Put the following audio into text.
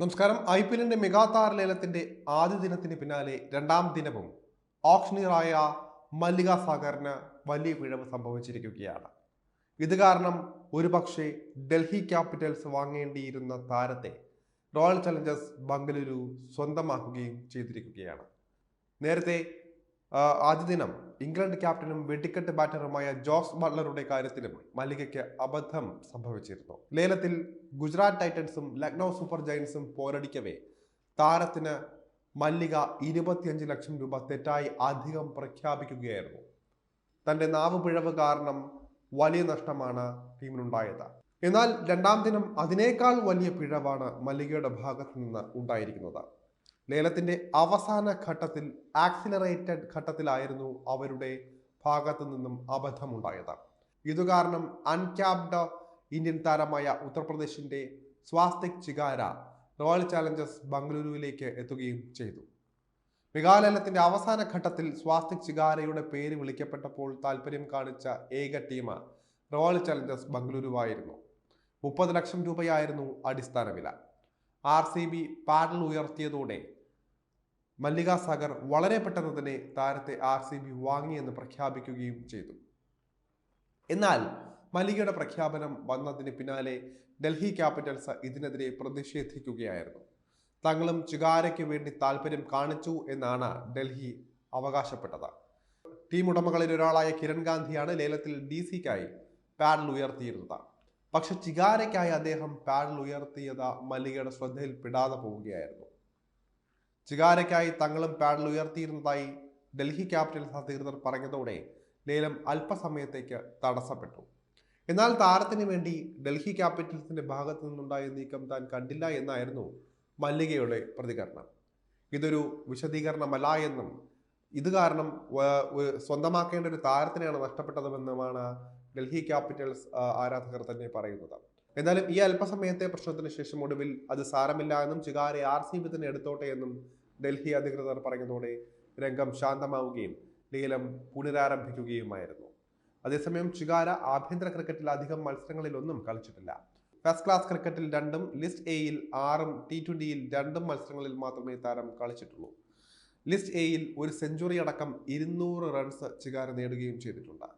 നമസ്കാരം. I P എല്ലിന്റെ മെഗാതാര ലേലത്തിന്റെ ആദ്യ ദിനത്തിന് പിന്നാലെ രണ്ടാം ദിനവും ഓക്ഷണീറായ മല്ലിക സാഗറിന് വലിയ പിഴവ് സംഭവിച്ചിരിക്കുകയാണ്. ഇത് കാരണം ഒരുപക്ഷെ ഡൽഹി ക്യാപിറ്റൽസ് വാങ്ങേണ്ടിയിരുന്ന താരത്തെ റോയൽ ചലഞ്ചേഴ്സ് ബംഗളൂരു സ്വന്തമാക്കുകയും ചെയ്തിരിക്കുകയാണ്. നേരത്തെ ആദ്യ ദിനം ഇംഗ്ലണ്ട് ക്യാപ്റ്റനും വെടിക്കെട്ട് ബാറ്ററുമായ ജോസ് ബട്ട്ലറുടെ കാര്യത്തിലും മല്ലികയ്ക്ക് അബദ്ധം സംഭവിച്ചിരുന്നു. ലേലത്തിൽ ഗുജറാത്ത് ടൈറ്റൻസും ലക്നൗ സൂപ്പർ ജയൻസും പോരടിക്കവേ താരത്തിന് മല്ലിക ഇരുപത്തിയഞ്ച് ലക്ഷം രൂപ തെറ്റായി അധികം പ്രഖ്യാപിക്കുകയായിരുന്നു. തന്റെ നാവ് പിഴവ് കാരണം വലിയ നഷ്ടമാണ് ടീമിനുണ്ടായത്. എന്നാൽ രണ്ടാം ദിനം അതിനേക്കാൾ വലിയ പിഴവാണ് മല്ലികയുടെ ഭാഗത്തു നിന്ന് ഉണ്ടായിരിക്കുന്നത്. ലേലത്തിന്റെ അവസാന ഘട്ടത്തിൽ ആക്സിലറേറ്റഡ് ഘട്ടത്തിലായിരുന്നു അവരുടെ ഭാഗത്തു നിന്നും അബദ്ധമുണ്ടായത്. ഇതു കാരണം അൺക്യാപ്ഡ് ഇന്ത്യൻ താരമായ ഉത്തർപ്രദേശിന്റെ സ്വാസ്തിക് ചിഗാര റോയൽ ചാലഞ്ചേഴ്സ് ബംഗളൂരുവിലേക്ക് എത്തുകയും ചെയ്തു. മികാലേലത്തിന്റെ അവസാന ഘട്ടത്തിൽ സ്വാസ്തിക് ചിഗാരയുടെ പേര് വിളിക്കപ്പെട്ടപ്പോൾ താല്പര്യം കാണിച്ച ഏക ടീം റോയൽ ചാലഞ്ചേഴ്സ് ബംഗളൂരുവായിരുന്നു മുപ്പത് ലക്ഷം രൂപയായിരുന്നു അടിസ്ഥാന വില. ആർ സി ബി പാഡൽ ഉയർത്തിയതോടെ മല്ലിക സാഗർ വളരെ പെട്ടെന്ന് തന്നെ താരത്തെ ആർ സി ബി വാങ്ങിയെന്ന് പ്രഖ്യാപിക്കുകയും ചെയ്തു. എന്നാൽ മല്ലികയുടെ പ്രഖ്യാപനം വന്നതിന് പിന്നാലെ ഡൽഹി ക്യാപിറ്റൽസ് ഇതിനെതിരെ പ്രതിഷേധിക്കുകയായിരുന്നു. തങ്ങളും ചുകാരയ്ക്ക് വേണ്ടി താല്പര്യം കാണിച്ചു എന്നാണ് ഡൽഹി അവകാശപ്പെട്ടത്. ടീം ഉടമകളിൽ ഒരാളായ കിരൺ ഗാന്ധിയാണ് ലേലത്തിൽ ഡി സിക്കായി പാഡൽ ഉയർത്തിയിരുന്നത്. പക്ഷെ ചികാരയ്ക്കായി അദ്ദേഹം പാഡൽ ഉയർത്തിയത് മല്ലികയുടെ ശ്രദ്ധയിൽപ്പെടാതെ പോവുകയായിരുന്നു. ചിഗാരയ്ക്കായി തങ്ങളും പാഡൽ ഉയർത്തിയിരുന്നതായി ഡൽഹി ക്യാപിറ്റൽസ് അധികൃതർ പറഞ്ഞതോടെ ലേലം അല്പസമയത്തേക്ക് തടസ്സപ്പെട്ടു. എന്നാൽ താരത്തിന് വേണ്ടി ഡൽഹി ക്യാപിറ്റൽസിന്റെ ഭാഗത്തു നിന്നുണ്ടായ നീക്കം താൻ കണ്ടില്ല എന്നായിരുന്നു മല്ലികയുടെ പ്രതികരണം. ഇതൊരു വിശദീകരണമല്ല എന്നും ഇത് കാരണം സ്വന്തമാക്കേണ്ട ഒരു താരത്തിനെയാണ് നഷ്ടപ്പെട്ടതുമെന്നുമാണ് ഡൽഹി ക്യാപിറ്റൽസ് ആരാധകർ തന്നെ പറയുന്നത്. എന്നാലും ഈ അല്പസമയത്തെ പ്രശ്നത്തിന് ശേഷം ഒടുവിൽ അത് സാരമില്ല എന്നും ചികാരെ ആർ സി ബി തന്നെ എടുത്തോട്ടെ എന്നും ഡൽഹി അധികൃതർ പറഞ്ഞതോടെ രംഗം ശാന്തമാവുകയും ലേലം പുനരാരംഭിക്കുകയുമായിരുന്നു. അതേസമയം ചികാര ആഭ്യന്തര ക്രിക്കറ്റിൽ അധികം മത്സരങ്ങളിലൊന്നും കളിച്ചിട്ടില്ല. ഫസ്റ്റ് ക്ലാസ് ക്രിക്കറ്റിൽ രണ്ടും ലിസ്റ്റ് എയിൽ ആറും ടി ട്വന്റിയിൽ രണ്ടും മത്സരങ്ങളിൽ മാത്രമേ താരം കളിച്ചിട്ടുള്ളൂ. ലിസ്റ്റ് എയിൽ ഒരു സെഞ്ചുറി അടക്കം ഇരുന്നൂറ് റൺസ് ചികാര നേടുകയും ചെയ്തിട്ടുണ്ട്.